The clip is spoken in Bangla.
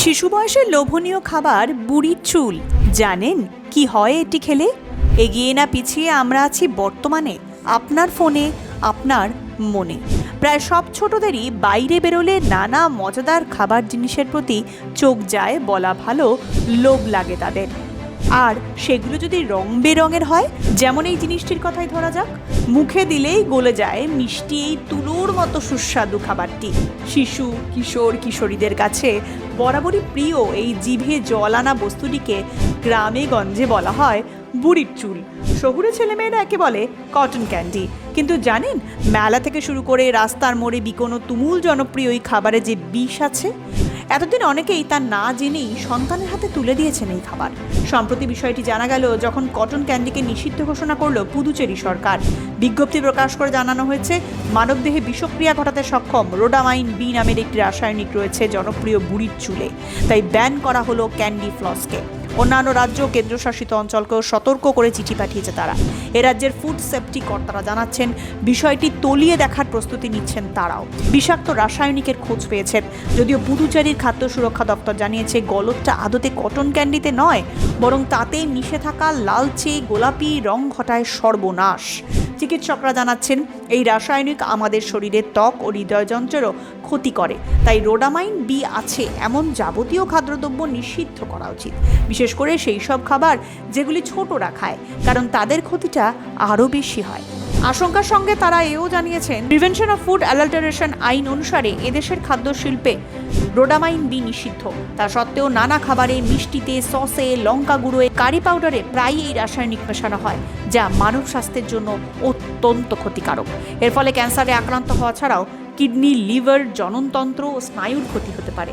শিশু বয়সের লোভনীয় খাবার বুড়ির চুল। জানেন কি হয় এটি খেলে? এগিয়ে না পিছিয়ে আমরা আছি বর্তমানে, আপনার ফোনে, আপনার মনে। প্রায় সব ছোটদেরই বাইরে বেরোলে নানা মজাদার খাবার জিনিসের প্রতি চোখ যায় বলা ভালো, লোভ লাগে তাদের। আর সেগুলো যদি রং বেরঙের হয়, যেমন এই জিনিসটির কথাই ধরা যাক, মুখে দিলেই গলে যায় মিষ্টি এই তুলোর মতো সুস্বাদু খাবারটি। শিশু, কিশোর, কিশোরীদের কাছে বরাবরই প্রিয় এই জিভে জল আনা বস্তুটিকে গ্রামে গঞ্জে বলা হয় বুড়ির চুল। শহুরে ছেলেমেয়েরা একে বলে কটন ক্যান্ডি। কিন্তু জানেন, মেলা থেকে শুরু করে রাস্তার মোড়ে বিকোনো তুমুল জনপ্রিয় এই খাবারে যে বিষ আছে এতদিন অনেকেই তা না জেনেই সন্তানের হাতে তুলে দিয়েছেন এই খাবার। সম্প্রতি বিষয়টি জানা গেল, যখন কটন ক্যান্ডিকে নিষিদ্ধ ঘোষণা করল পুদুচেরি সরকার। বিজ্ঞপ্তি প্রকাশ করে জানানো হয়েছে, মানবদেহে বিষক্রিয়া ঘটাতে সক্ষম রোডামাইন বি নামের একটি রাসায়নিক রয়েছে, জনপ্রিয় বুড়ির চুলে। তাই ব্যান করা হলো ক্যান্ডি ফ্লসকে। অন্যান্য রাজ্য ও কেন্দ্রশাসিত অঞ্চলকেও সতর্ক করে চিঠি পাঠিয়েছে তারা। এ রাজ্যের ফুড সেফটি কর্তারা জানাচ্ছেন, বিষয়টি তলিয়ে দেখার প্রস্তুতি নিচ্ছেন তারাও। বিষাক্ত রাসায়নিকের খোঁজ পেয়েছেন, যদিও পুদুচেরির খাদ্য সুরক্ষা দপ্তর জানিয়েছে গলতটা আদতে কটন ক্যান্ডিতে নয়, বরং তাতে মিশে থাকা লালচে গোলাপি রং ঘটায় সর্বনাশ। চিকিৎসকরা জানাচ্ছেন, এই রাসায়নিক আমাদের শরীরের ত্বক ও হৃদয়যন্ত্রেরও ক্ষতি করে। তাই রোডামাইন বি আছে এমন যাবতীয় খাদ্যদ্রব্য নিষিদ্ধ করা উচিত। বিশেষ করে সেই সব খাবার যেগুলি ছোটরা খায় কারণ তাদের ক্ষতিটা আরও বেশি হয়। আশঙ্কার সঙ্গে তারা এও জানিয়েছেন প্রিভেনশন অফ ফুড অ্যালাল্টারেশন আইন অনুসারে এদেশের খাদ্য শিল্পে রোডামাইন বি নিষিদ্ধ। তা সত্ত্বেও নানা খাবারে মিষ্টিতে, সসে, লঙ্কা গুঁড়োয় কারি পাউডারে প্রায়ই এই রাসায়নিক মেশানো হয়, যা মানব স্বাস্থ্যের জন্য অত্যন্ত ক্ষতিকারক। এর ফলে ক্যান্সারে আক্রান্ত হওয়া ছাড়াও কিডনি, লিভার, জননতন্ত্র ও স্নায়ুর ক্ষতি হতে পারে।